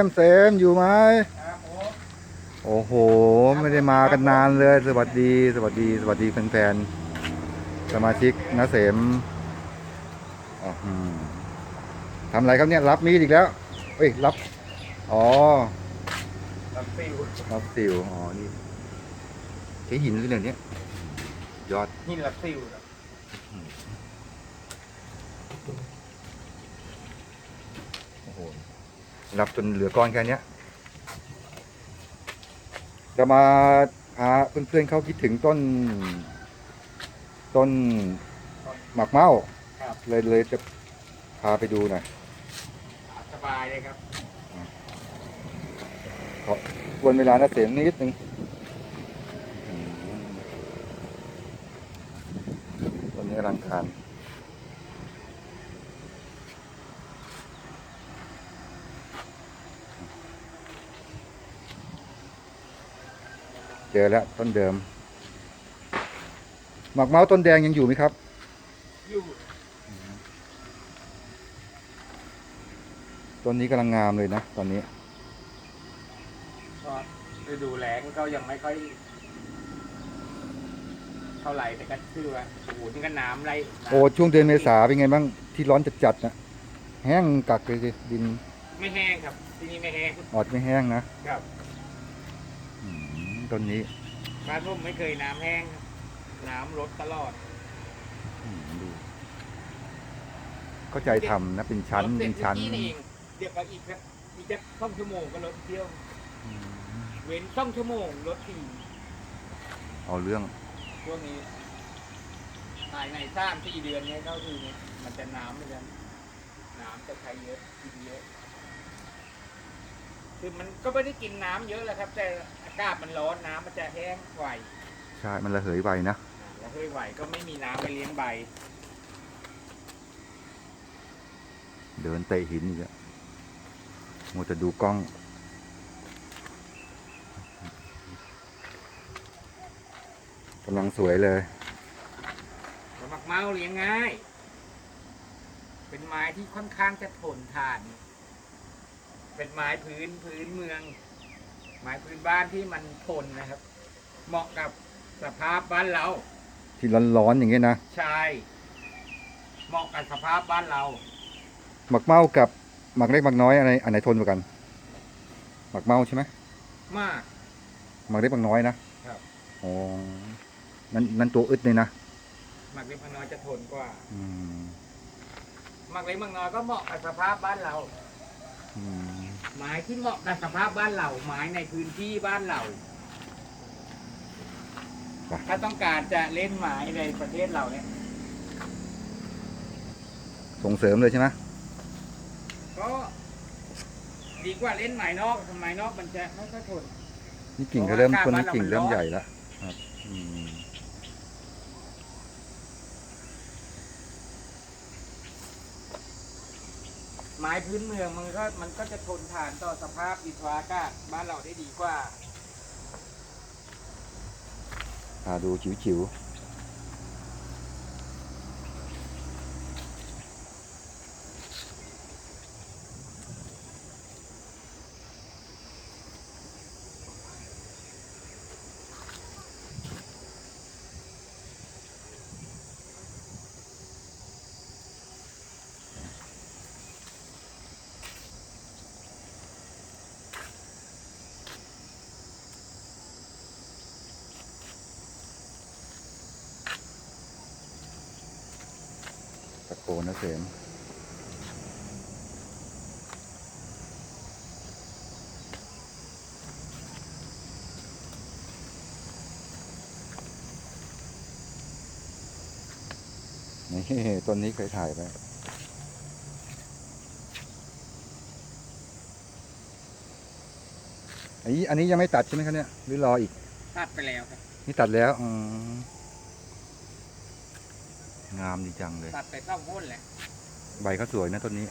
มเซมอยู่ไหมครับผมโอ้โห ไม่ได้มากันนานเลย สวัสดี สวัสดี สวัสดีแฟนๆสมาชิกนะเสมอ๋ออืมทำอะไรครับเนี่ย รับมีดอีกแล้วเอ้ยรับ อ๋อลำซิวรับสิวอ๋อ นี่ใช้หินหรือเนี่ยยอดหินลำซิวครับ โอ้โห รับจนเหลือก้อนแค่เนี้ยจะมาพาเพื่อนๆเขาคิดถึงต้น ต้นหมากเมาครับเลยเลยจะพาไปดูหน่อยสบายเลยครับขอวนเวลานะเสียงนิดนึงอืมต้นนี้อลังการ เจอแล้วต้นเดิม หมากเมาต้นแดงยังอยู่ไหมครับ อยู่ต้นนี้กำลังงามเลยนะตอนนี้ก็ฤดูแล้งก็ยังไม่ค่อย เท่าไหร่แต่ก็คือว่าโอ้โหนี่ก็น้ำไหลน้ำโอ้ช่วงเดือนเมษาเป็นไงบ้างที่ร้อนจัดๆนะแห้งกักเลยสิดินไม่แห้งครับ ที่นี่ไม่แห้งออดไม่แห้งนะครับ อืม ต้นนี้บ้านผมไม่เคยน้ำแห้งครับน้ำลดตลอดอืมดูเข้าใจทำนะเป็นชั้นรถสร็เป็จนชั้นมื่อกี้เองเดี๋ยวก็อีกครับอีกจะต้องชั่วโมงก็รถเที่ยว อืมเว้นต้องชั่วโมงรถขี่เอาเรื่องช่วงนี้ภายในสามสี่เดือนเนี้ก็คือเนี่ยมันจะน้ำมันจะน้ำจะใช้เยอะกินเยอะ คือมันก็ไม่ได้กินน้ำเยอะแหละครับ แต่อากาศมันร้อนน้ำมันจะแห้งไหวใช่มันระเหยไวนะ อ่าแล้วเฮ้ยไหวก็ไม่มีน้ำไปเลี้ยงใบ เดินเตะหินอีกแล้วมัวแต่ดูกล้อง กำลังสวยเลยแล้วมักเมาเลี้ยงง่าย เป็นไม้ที่ค่อนข้างจะทนทาน เป็นไม้พื้นพื้นเมือง ไม้พื้นบ้านที่มันทนนะครับ เหมาะกับสภาพบ้านเรา ที่ร้อนๆอย่างเงี้ยนะใช่เหมาะกับสภาพบ้านเรา หมักเมากับหมักเล็กหมักน้อยอะไรอันไหนทนกว่ากัน หมักเมาใช่ไหมมาก หมักเล็กหมักน้อยนะครับ อ๋อนั่นนั่นตัวอึดเลยนะหมักเล็กมักน้อยจะทนกว่าอืมหมักเล็กมักน้อยก็เหมาะกับสภาพบ้านเรา อืม ไม้ที่เหมาะกับสภาพบ้านเราไม้ในพื้นที่บ้านเรา ถ้าต้องการจะเล่นไม้ในประเทศเราเนี่ยส่งเสริมเลยใช่ไหมก็ดีกว่าเล่นไม้นอกไม้นอกมันจะไม่ค่อยทนนี่กิ่งเขาเริ่มเพต้ราะนว่านี้กิ่งการบ้านเรามันเริ่มร้อนใหญ่แล้วครับอืม ม้พื้นเมืองมันก็มันก็จะทนทานต่อสภาพดินฟ้าอากาศบ้านเราได้ดีกว่าอ่าดูจิ๋วๆ ตะโกนนะเสมนี่ต้นนี้เคยถ่ายไปอันนี้อันนี้ยังไม่ตัดใช่ไหมครับเนี่ยหรือรออีก ตัดไปแล้วครับ นี่ตัดแล้วอืม งามดีจังเลย ตัดไปต้องพ้นแหละใบเขาสวยนะต้นนี้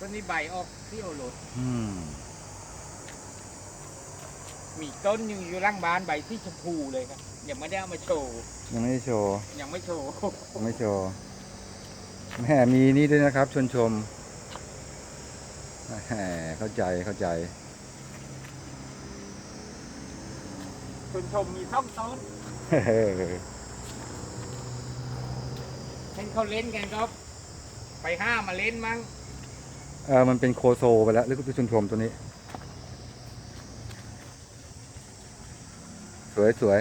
ต้นนี้ใบออกที่โอรสอืมมีต้นหนึ่งอยู่ร่างบ้านใบที่ชมพูเลยครับยังไม่ได้เอามาโชว์ยังไม่ได้โชว์ยังไม่โชว์ยังไม่โชว์แม่มีนี่ด้วยนะครับชวนชมแหมเข้าใจเข้าใจคุณชมมีท่องต้น เห็นเขาเล่นกันก็ไปห้ามมาเล่นมั้งเออมันเป็นโคโซไปแล้วหรือคุณชมตัวนี้ สวยสวย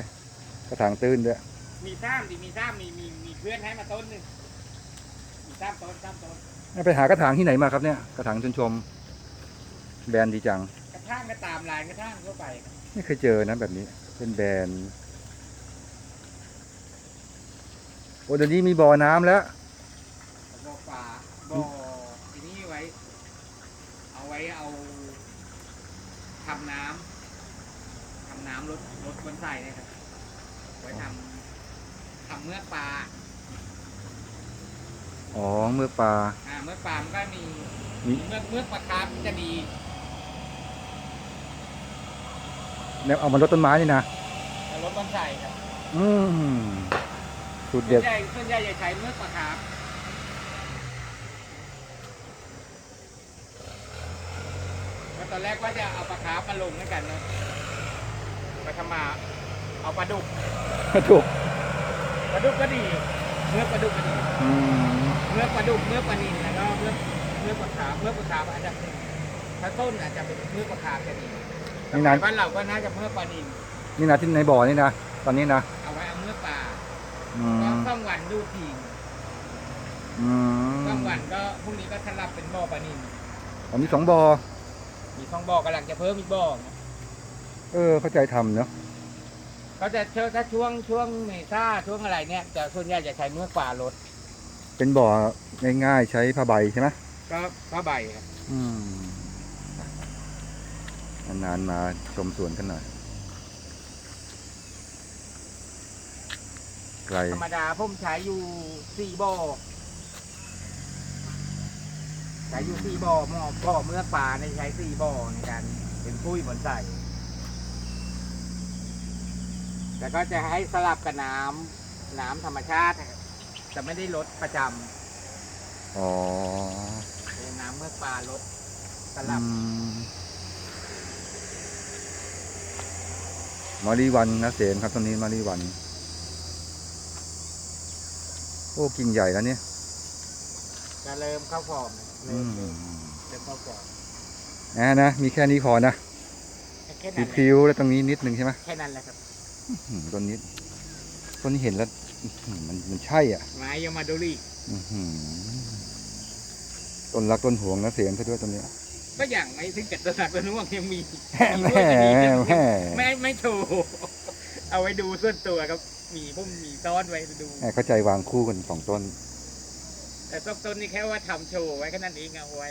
กระถางตื้นด้วยมีซ้ำดิมีซ้ำมีมีมีเพื่อนให้มาต้นหนึ่งมีซ้ำต้นซ้ำต้นไปหากระถางที่ไหนมาครับเนี่ยกระถางชนชม แบรนด์ดีจัง กระทั่งก็ตามลายกระทั่งทั่วไปครับไม่เคยเจอนะแบบนี้ เป็นแบรนด์ โอ้เดี๋ยวนี้มีบ่อน้ำแล้ว บ่อปลาบ่อทีนี้ไว้ เอาไว้เอาทำน้ำทำน้ำรถรถบนใส่นะครับไว้ทำทำเมือกปลาอ๋อเมื่อปลา อ่าเมือกปลามันก็มีมี เมือกเมือกปลาคาร์ฟจะดีเนี่ยเอามาลดต้นไม้นี่นะแต่รถบนใส่ครับ อืม สุดส่เด็วดนใหญ่ส่วนใหญ่จะใช้เมือกปลาคาร์ฟก็ตอนแรกว่าจะเอาปลาคาร์ฟมาลงด้วยกันเนอะไปทำมาเอาปลาดุกถูกปลาดุกก็ดีเมือกปลาดุกก็ดีอืมเมือกปลาดุกเมือกปลานิลแล้วก็เมือกเมือกปลาคาร์ฟเมือกปลาคาร์ฟอันดับหนึ่งถ้าต้นอาจจะเป็นเมือกปลาคาร์ฟจะดีนี่นะบ้านเราก็น่าจะเมือกปลานิลนี่นะที่ในบ่อนี่นะตอนนี้นะ อืก็มต้องวันดูทีมอืมต้องวันก็พรุ่งนี้ก็สลับเป็นบ่อปลานิลอ๋อมีสองบ่อมีสองบ่อกำลังจะเพิ่มอีกบ่อนะเออ เข้าใจทำเนาะเขาจะเชื่อถ้าช่วงช่วงเมษาช่วงอะไรเนี่ยจะส่วนใหญ่จะใช้เมือกปลารถเป็นบ่อง่ายๆใช้ผ้าใบใช่ไหมก็ผ้าใบครับ อืมนานๆมาชมสวนกันหน่อย ไกล ธรรมดาผมใช้อยู่สี่บ่อใช้อยู่สี่บ่อหม้อบ่อเมือกปลาในยใช้สี่บ่อในการเป็นปุ้ยบนใส่แต่ก็จะให้สลับกับน้ำน้ำธรรมชาตินะครับจะไม่ได้ลดประจำอ๋อเป็นน้ำเมือกปลาลดสอืลับมมารีวันนะเสมครับตอนนี้มารีวัน โอ้กิ่งใหญ่แล้วเนี่ยจะเริ่มเข้าฟอร์มนะอืเริ่มมเริ่มเข้าฟอร์มอ่านะมีแค่นี้พอนะแค่นั้นพริ้วๆแล้วตรงนี้นิดนึงใช่ไหมแค่นั้นแหละครับอืมต้นนี้ต้นนี้เห็นแล้วอื้อหือมันมันใช่อะไม้ยามาโดริอื้อหือต้นรักต้นห่วงนะเสียงซะด้วยต้นเนี้ยก็อย่างไม่ถึงกับตระหนักตระหน่วงยังมีแม่มีด้วยแม่ไม่ไม่โชว์เอาไว้ดูส่วนตัวครับ มีพุ่มมีซ้อนไว้ดูแม่เข้าใจวางคู่กันสองต้น แต่ต้นต้นนี่แค่ว่าทำโชว์ไว้แค่นั้นเองเอาไว้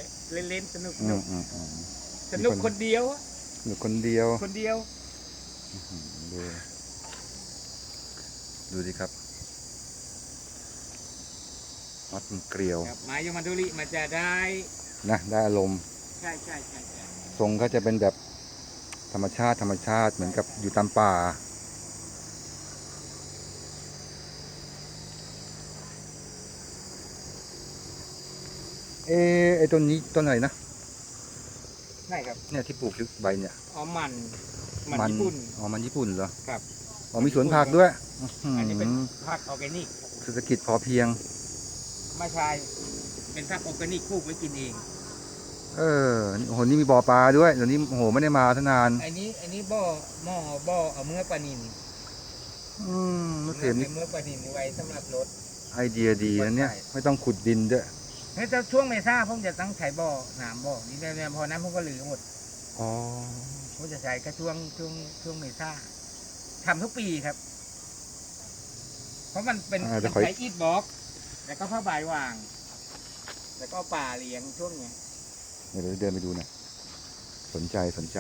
เล่นๆสนุกสอืนุมกอืมอืมสนุกมีคน คนเดียวอะหนูคนเดียวคนเดียว อื้อหือดูดูดิครับมัดมันเกลียวครับไม้ยามาโดริมันจะได้นะได้อารมณ์ ใช่ใช่ใช่ใช่ทรงก็จะเป็นแบบธรรมชาติธรรมชาติเหมือนกับอยู่ตามป่า เอะไอต้นนี้ต้นอะไรนะใช่ครับเนี่ยที่ปลูกอยู่ใบเนี่ยอ๋อมันมันญี่ปุ่นอ๋อมันญี่ปุ่นเหรอครับอ๋อมีสวนผักด้วยอันนี้เป็นอื้อหือผักออร์แกนิกเศรษฐกิจพอเพียงไม่ใช่เป็นผักออร์แกนิกปลูกไว้กินเอง เออโอ้โหนี่มีบ่อปลาด้วยเดี๋ยวนี้โอ้โหไม่ได้มาตั้งนานอันนี้อันนี้บ่อหม้อบ่อเอาเมื่อกปลานินอืมมะเขืเมื่อนี่เมื่อกปลานินไว้สำหรับรถไอเดียดีนะเนี่ย ไม่ต้องขุดดินด้วย เฮ้ยแต่ช่วงเมษาผมจะต้องใช้บ่อน้ำบ่อนี่เนี่ยพอนั้นผมก็ลือหมดอ๋อผมจะใช้แค่ช่วงช่วงช่วงเมษาทำทุกปีครับ เพราะมันเป็นอ่ามัจะนขอ ใช้อีทบล็อก แล้วก็ผ้าใบวาง แล้วก็ป่าเลี้ยงช่วงเนี้ย เดี๋ยวเดินไปดูหนะสนใจสนใจ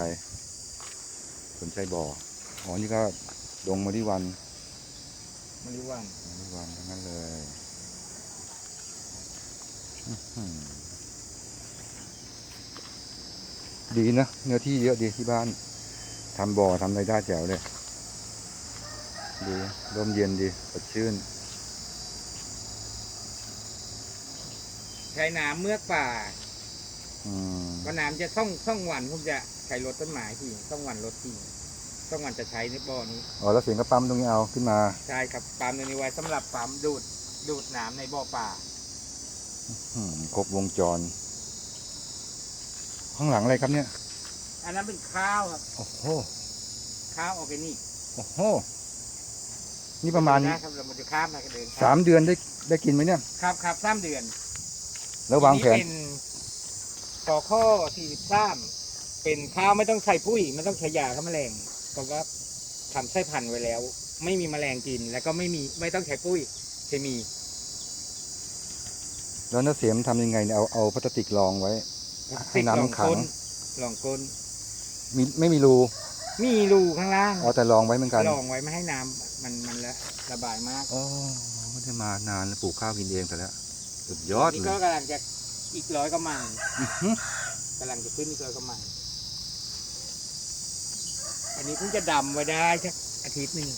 สนใจบ่ออ๋อนี่ก็ดงมาที่วันมะลิวันมาที่วันทั้งนั้นเลยอื้อหือ ดีนะเนื้อที่เยอะดีที่บ้านทำบ่อทำอะไรได้แจ๋วเลยดีร่มเย็นดีสดชื่น ใช้น้ำเมือกป่าอืมว่าน้ำจะต้องต้องวันผมจะใช้รถต้นไม้ที่ต้องวันรถที่ต้องวันจะใช้ในบ่อนี้ อ๋อแล้วเสียงก็ปั๊มตรงนี้เอาขึ้นมา ใช่ครับปั๊มตัวนี้ไว้สำหรับปั๊มดูดดูดน้ำในบ่อป่าอืม ครบวงจร ข้างหลังอะไรครับเนี่ย อันนั้นเป็นข้าวครับโอ้โหข้าวออร์แกนิกโอ้โหนี่ประมาณนะครับเรามาจะข้ามมากระเดินสามเดือนได้ได้กินไหมเนี่ย ครับครับสามเดือนแล้ววางแผนเป็นขอข้อสี่สิบสามเป็นข้าวไม่ต้องใส่ปุ๋ยไม่ต้องใช้ยาฆ่าแมลงเพราะว่าทำไส้พันธุ์ไว้แล้ว ไม่มีแมลงกิน แล้วก็ไม่มีไม่ต้องใช้ปุ้ยเคมี แล้วน้าเสียมทำยังไงเนี่ยเอาเอาพลาสติกรองไว้ ให้น้ำมันขังลองก้นลองก้นมีไม่มีรูมีรูข้างล่างอ๋อแต่รองไว้เหมือนกันลองไว้ไม่ให้น้ำมันมันละระบายมาก อ๋อไม่ได้มานานแล้วปลูกข้าวกินเองแต่แล้วสุดยอดนี่เลก็ยกำลังจะอีกร้อยกำมังอื้อหือกำลังจะขึ้นอีกร้อยกำมัง อันนี้เพิ่งจะดำไว้ได้สักอาทิตย์หนึ่ง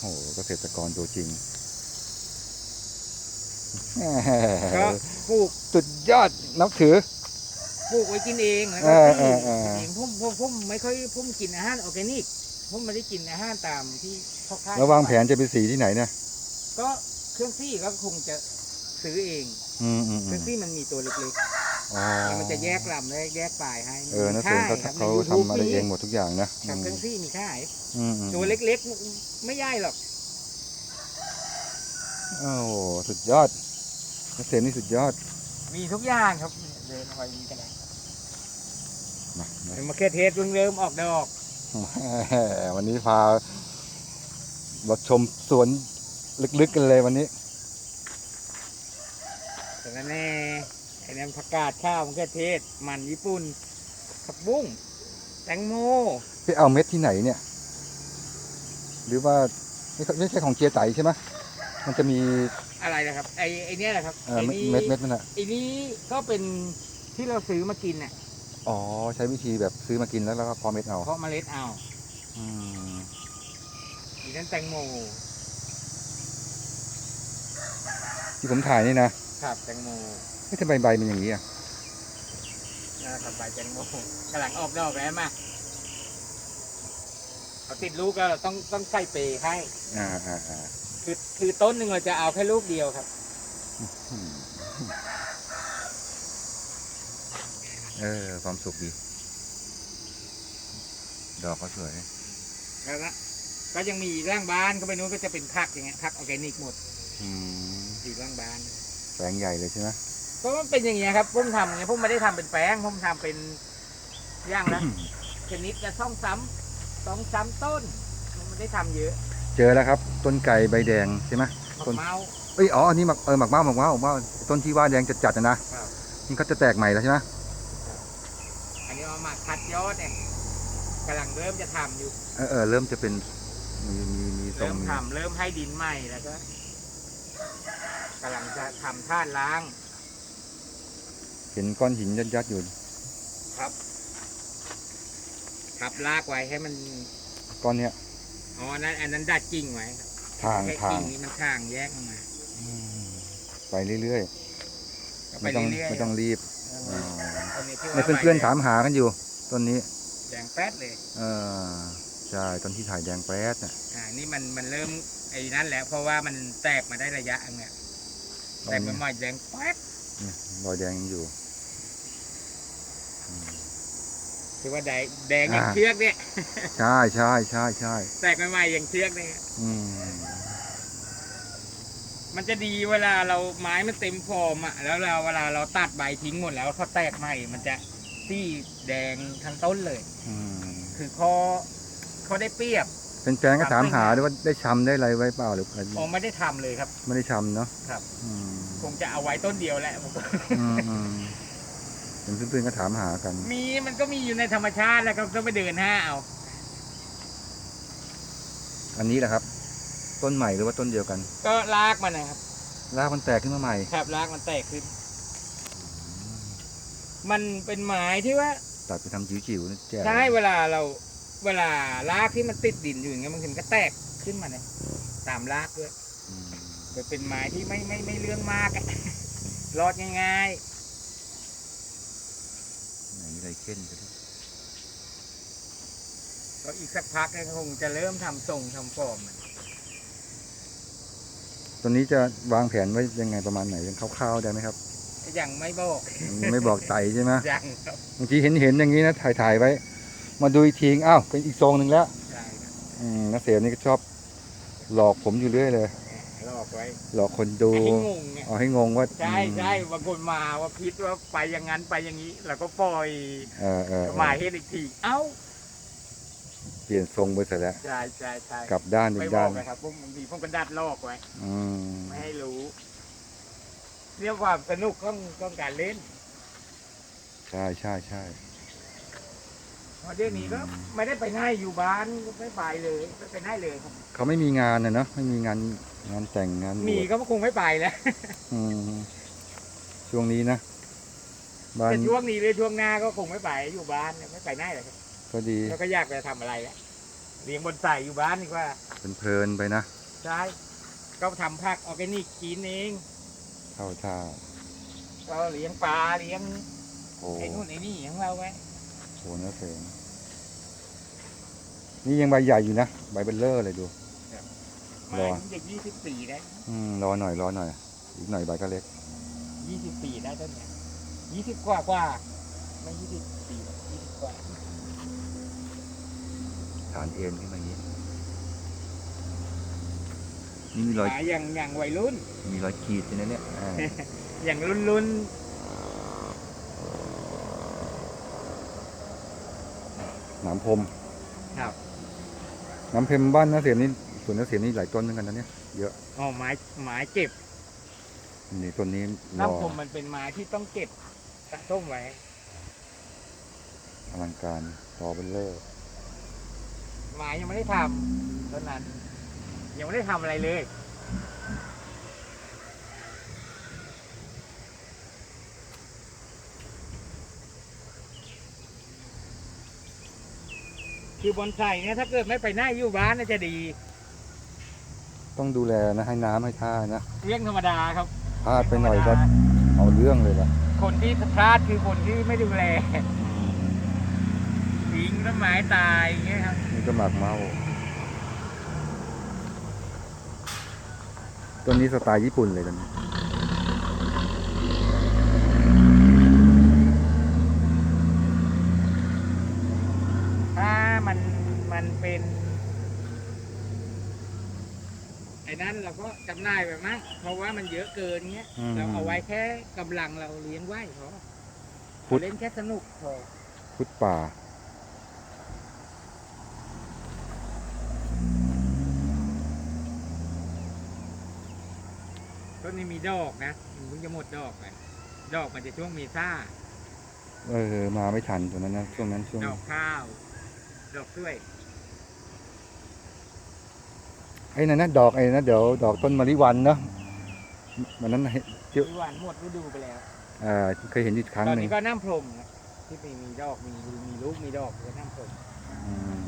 โอ้โหเกษตรกรตัวจริง ก็ปลูกสุดยอดนับถือ ปลูกไว้กินเองแล้วเอก็อที่เออเออกินเองผมผมผมไม่ค่อยผมกินอาหารออร์แกนิกผมไม่ได้กินอาหารตามที่เขาขายแล้ววางแผนจะไปสีที่ไหนเนี่ยก็เครื่องซี่ก็คงจะซื้อเอง อืมอืมเคอืรื่อมงซี่มันมีตัวเล็กอ๋อๆแล้วมันจะแยกลำและแยกปลายให้เออนะเสียมเขามีค่ยครับเขาใน YouTube ทำอะไรเองหมดทุกอย่างนะครับอืมเครื่องซี่มีค่ายอืมอืมตัวเล็กๆ ไม่ใหญ่หรอก โอ้โหสุดยอดนักเสียมนี่สุดยอด มีทุกอย่างครับเดินไปมีกันเลยมามาเป็นมะเขือเทศเพิ่งเริ่มออกดอกวันนี้พามาชมสวนลึกๆกันเลยวันนี้แต่ละแน่ไอ้นั่นผักกาดข้าวมะเขือเทศ มันญี่ปุ่นผักบุ้งแตงโมไปเอาเม็ดที่ไหนเนี่ย หรือว่าไม่ใช่ไม่ใช่ของเจียไตใช่ไหม มันจะมีอะไรนะครับไอ้ไอ้เนี่ยแหละครับเอ่อไอ้เม็ดนี่เม็ดเม็ดมันอะไอ้นี้ก็เป็นที่เราซื้อมากินน่ะอ๋อใช้วิธีแบบซื้อมากินแล้วแล้วก็พอเม็ดเอาเพราะเมล็ดเอาอืมอีนั่นแตงโมที่ผมถ่ายนี่นะครับแตงโมไม่ทำไมใบมันอย่างนี้อะนะครับใบแตงโมกำลังออกดอกแล้วมาเขาติดลูกก็ต้องต้องใส่เปรย์ให้อ่าอ่าอ่า คือคือต้นหนึ่งเราจะเอาแค่ลูกเดียวครับอืมเออ ความสุขดี ดอกก็สวย แล้วก็ก็ยังมีร่างบ้านก็ไปนู้นก็จะเป็นผักอย่างเงี้ยผักออร์แกนิกหมดอืมอยู่ร่างบ้าน แปลงใหญ่เลยใช่ไหมก็มันเป็นอย่างเงี้ยครับผมทำอย่างเงี้ยผมไม่ได้ทำเป็นแป้งผมทำเป็นอย่างละชนิดละสองซ้ำสองซ้ำต้นผมไม่ได้ทำเยอะ เจอแล้วครับ ต้นไก่ใบแดงใช่ไหมมะต้นเมาเอ้ยอ๋ออันนี้หมักเออหมักเมาหมักเมาหมักเมาต้นที่ว่าแดงจัดๆนะนะครับนี่เขาจะแตกใหม่แล้วใช่ไหมอันนี้เอามาคัดยอดเนี่ยกำลังเริ่มจะทำอยู่ เออเออเริ่มจะเป็นมีมีมีทรเริ่งมทำเริ่มให้ดินใหม่แล้วก็กำลังจะทำท่านล้าง เห็นก้อนหินยัดๆอยู่ครับทับลากไว้ให้มันก้อนเนี้ย อ๋ออันนั้นอันนั้นดัดกิ่งไว้ครับทางแค่ทางกิ่งนี้มันทางแยกออกมาอืมไปเรื่อยก็ๆ ไปไม่ต้องเรื่อยๆไม่ต้องรีบเออ๋ออต้นนี้ที่ในว่าเพื่อนๆถามหากันอยู่ต้นนี้แดงแป๊ดเลย เออใช่ต้นที่ถ่ายแดงแป๊ดน่ะ อ่า นี่มันมันเริ่มไอ้นั่นแล้วเพราะว่ามันแตกมาได้ระยะอันเนี้ยตอแตนกนี้มาใหม่แดงแป๊ด เนี่ยรอยแดงยังอยู่อืม คือว่าแดงแดงอย่างอ่าเชือกเนี่ยใช่ใช่ใช่ใช่แตกใหม่ๆอย่างเชือกเนี่ยอืมมันจะดีเวลาเราไม้มันเต็มฟอร์มอะแล้วเราเวลาเราตัดใบทิ้งหมดแล้วเขาแตกใหม่ มันจะที่แดงทั้งต้นเลย อืมคือเขาเขาได้เปรียบเป็นแฟนๆก็ถามหาด้วยว่าได้ชำได้อะไรไว้เปล่าหรืออะไรผมไม่ได้ทำเลยครับ ไม่ได้ชำเนาะครับ อืมคงจะเอาไว้ต้นเดียวแหละผมก็อืมอืม เห็นเพื่อนๆก็ถามหากัน มีมันก็มีอยู่ในธรรมชาติแล้วก็ต้องไปเดินห้าเอา อันนี้แหละครับ ต้นใหม่หรือว่าต้นเดียวกันก็ลากมันนะครับ รากมันแตกขึ้นมาใหม่ ครับลากมันแตกขึ้น มันเป็นไม้ที่ว่าตัดไปทำจิ๋วๆนะแจ๋วใช่เวลาเราเวลาลากที่มันติดดินอยู่อย่างเงี้ยมันถึงก็แตกขึ้นมาเนี่ยตามลากด้วยอืมมันเป็นไม้ที่ไม่ไม่ไม่เรื่องมากอะ รอดง่าย ไหนไรเข้นกันดิก็อีกสักพักก็คงจะเริ่มทำทรงทำฟอร์มอะตัวนี้จะวางแผนไว้ยังไงประมาณไหนยังคร่าวๆได้ไหมครับ ยังไม่บอกยังไม่บอกไตใช่ไหมยังครับบางทีเห็นเห็นอย่างนี้นะถ่ายถ่ายไว้ มาดูอีกทีอ้าวเป็นอีกทรงหนึ่งแล้ว ใช่ครับอืมนักเสียนี่ก็ชอบหลอกผมอยู่เรื่อยเลย หลอกไว้หลอกคนดูให้งงเนี่ยเอาให้งงว่าใช่อืมใช่บางคนมาว่าคิดว่าไปอย่างนั้นไปอย่างนี้เราก็ปล่อยเออเออเออมาเฮ็ดอีกทีเอ้า เปลี่ยนทรงไปเสร็จแล้ว ใช่ใช่ใช่กลับด้านอีไม่กบอด้ากนนะครับพวกบางทีพวกกระดัดลอกไว้ อืมไม่ให้รู้ เรียกว่าสนุกต้องต้องการเล่นใช่ใช่ใช่เพราะเดี๋ยวนี้ก็อืมไม่ได้ไปไหนอยู่บ้านก็ไม่ไปเลยไม่ไปไหนเลยครับ เขาไม่มีงานนะเนาะไม่มีงาน งานแต่งงานบวชมีก็คงไม่ไปแล้วอืมช่วงนี้นะบ้านแต่ช่วงนี้เลยช่วงหน้าก็คงไม่ไปอยู่บ้านไม่ไปไหนเลยครับก็ดีแล้วก็อยากไปทำอะไรแล้วเลี้ยงบอนไส่อยู่บ้านดีกว่าเพลินๆไปนะใช่ก็ทำผักออร์แกนิกกินเองเข้าท่าก็เลี้ยงปลาเลี้ยงโอ้ไอ้นู่นไอ้นี่ของเราไว้โหนะเสงนี่ยังใบใหญ่อยู่นะใบเบลเลอร์เลยดูมาห รอถึงจะยี่สิบปีได้อืมรอหน่อยรอหน่อย อีกหน่อยใบก็เล็ก ยี่สิบปีได้ต้นเนี้ยยี่สิบกว่ากว่าไม่ยี่สิบปียี่สิบกว่าฐานเอ็นขึ้นมาอย่างนี้ นี่มีรอยหาอย่างอย่างวัยรุ่น มีรอยขีดอยู่นะเนี่ยอ่า อย่างรุ่นรุ่นหนามพรมๆครับน้ำเพ็มบ้านนะเสียมนี่ สวนนะเสียมนี่หลายต้นเหมือนกันนะเนี่ยเยอะอ๋อไม้ไม้เก็บนี่ต้นนี้รอน้ำผมมันเป็นไม้ที่ต้องเก็บสะสมไว้ อลังการรอเบลเลอร์ไม้ยังไม่ได้ทำเท่านั้น ยังไม่ได้ทำอะไรเลย คือบอนไซเนี่ยถ้าเกิดไม่ไปหน้าอยู่บ้านน่าจะดี ต้องดูแลนะให้น้ำให้ท่านะเรื่องธรรมดาครับพลาดไปหน่อยก็เอาเรื่องเลยล่ะคนที่พลาดคือคนที่ไม่ดูแลทิ้งต้นไม้ตายอย่างเงี้ยครับนี่ก็หมากเมาต้นนี้สไตล์ญี่ปุ่นเลยต้นนี้ ถ้ามันมันเป็นไอ้ นั้นเราก็จำหน่ายไปมั้งเพราะว่ามันเยอะเกินเงี้ยมเราเอาไว้แค่กำลังเราเลี้ยงไว้พอพุทธเล่นแค่สนุกพอพุทธป่า ต้นนี้มีดอกนะมันเพิ่งจะหมดดอกไปดอกมันจะช่วงเมซ่าเออ มาไม่ทันตัวนั้นนะช่วงนั้นช่วงดอกข้าว ดอกกล้วย ไอ้นั่นนะดอกไอ้นะเดี๋ยวดอกต้นมะลิวันเนาะมันนั้นเห็นเยอะวิวานหมดฤดูไปแล้วอ่าเคยเห็นอีกครั้งตอนหนึ่งนี้ก็น้ำพรมนะที่มีมีดอกมีมีลูกมีดอกก็น้ำพรมอืม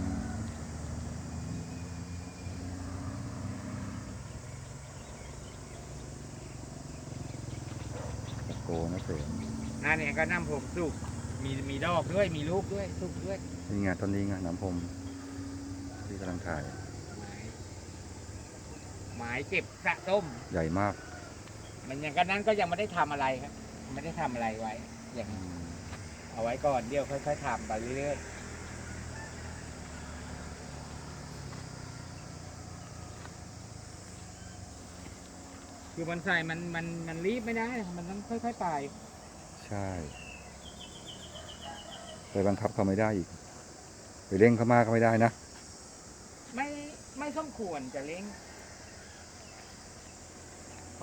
ตะโกนะเสมนั่นเนี่ยก็น้ำพรมสุกมีมีดอกด้วยมีลูกด้วยสุกด้วยนี่ไงต้นนี้ไงน้ำพรมที่กำลังถ่ายไม้ ไม้เก็บสะสมใหญ่มากมันอย่างกันนั้นก็ยังไม่ได้ทำอะไรครับ ไม่ได้ทำอะไรไว้ อย่างอืมเอาไว้ก่อนเดี๋ยวค่อยๆทำไปเรื่อยๆคือบอนไซมันมันมันรีบไม่ได้นะมันต้องค่อยๆไป ใช่ไปบังคับเขาไม่ได้อีก ไปเร่งเขามากก็ไม่ได้นะ ไม่ไม่สมควรจะเลี้ยงเพ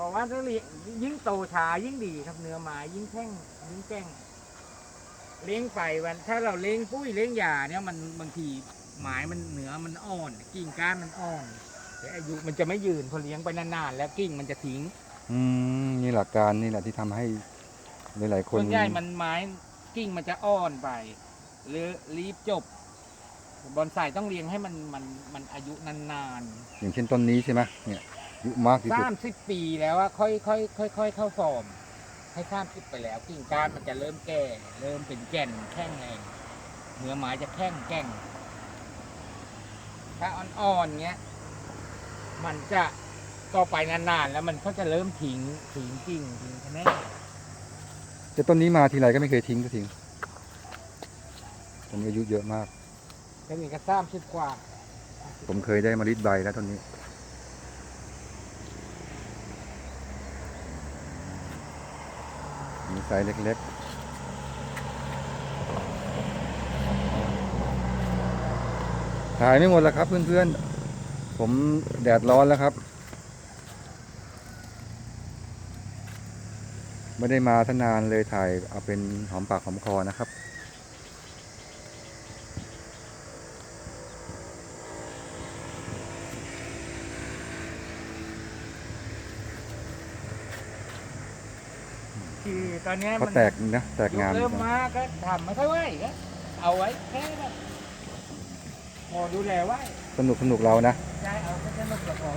ราะว่าถ้าเลี้ยงยิ่งโตช้ายิ่งดีครับเนื้อไม้ยิ่งแข็งยิ่งแกร่งเลี้ยงไปวันถ้าเราเลี้ยงปุ้ยเลี้ยงยาเนี่ยมันบางทีไม้มันเนื้อมันอ่อนกิ่งก้านมันอ่อนแต่อายุมันจะไม่ยืนพอเลี้ยงไปนานๆแล้วกิ่งมันจะทิ้ง อืมนี่หลักการนี่แหละที่ทำให้หลายๆคน ส่วนใหญ่มันไม้กิ่งมันจะอ่อนไป หรือรีบจบบอนไซต้องเลี้ยงให้มันมันมันอายุนานอย่างเช่นต้นนี้ใช่ไหมเนี่ยอา ยุมากที่ๆสุดสามสิบปีแล้วอะค่อยค่อยค่อยค่อยเข้าฟอร์มให้ข้ามสิบไปแล้วกิ่งก้านมันจะเริ่มแก่ เริ่มเป็นแก่นแข็งแรงเนื้อไม้จะแข็งแกร่งถ้าอ่อนๆเงี้ย มันจะต่อไปนานๆ แล้วมันก็จะเริ่มทิ้งทิ้งกิ่งทิ้งแค่นั้นแต่ต้นนี้มาทีไรก็ไม่เคยทิ้งก็ทิ้งต้นนี้อายุเยอะมากจะมีกระซ้ำสิบกว่า ผมเคยได้มาลิดใบแล้วต้นนี้ มีไซส์เล็กๆ ถ่ายไม่หมดแล้วครับเพื่อนๆ ผมแดดร้อนแล้วครับ ไม่ได้มาทนานเลยถ่ายเอาเป็นหอมปากหอมคอนะครับ คื อตอนเนี้ยเขามันแตกนะแตกงามเริ่มมาก็ทำไม่ค่อยไหวก็เอาไว้แค่แบบพอดูแลไว้สนุกสนุกเรานะ ได้เอาแค่สนุกก็พอ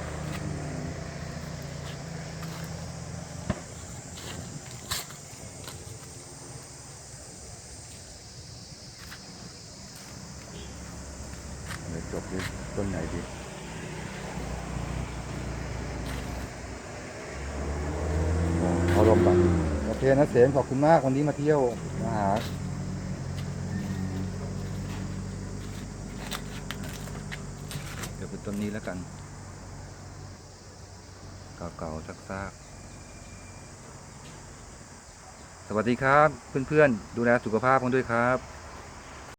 เดี๋ยวจบด้วยต้นไหนดีอ๋อเอาลมก่อนโอเค นะเสนขอบคุณมากวันนี้มาเที่ยวมาหาเดี๋ยวเป็นต้นนี้แล้วกัน เก่าๆซากๆสวัสดีครับ เพื่อนๆ ดูแลสุขภาพกันด้วยครับ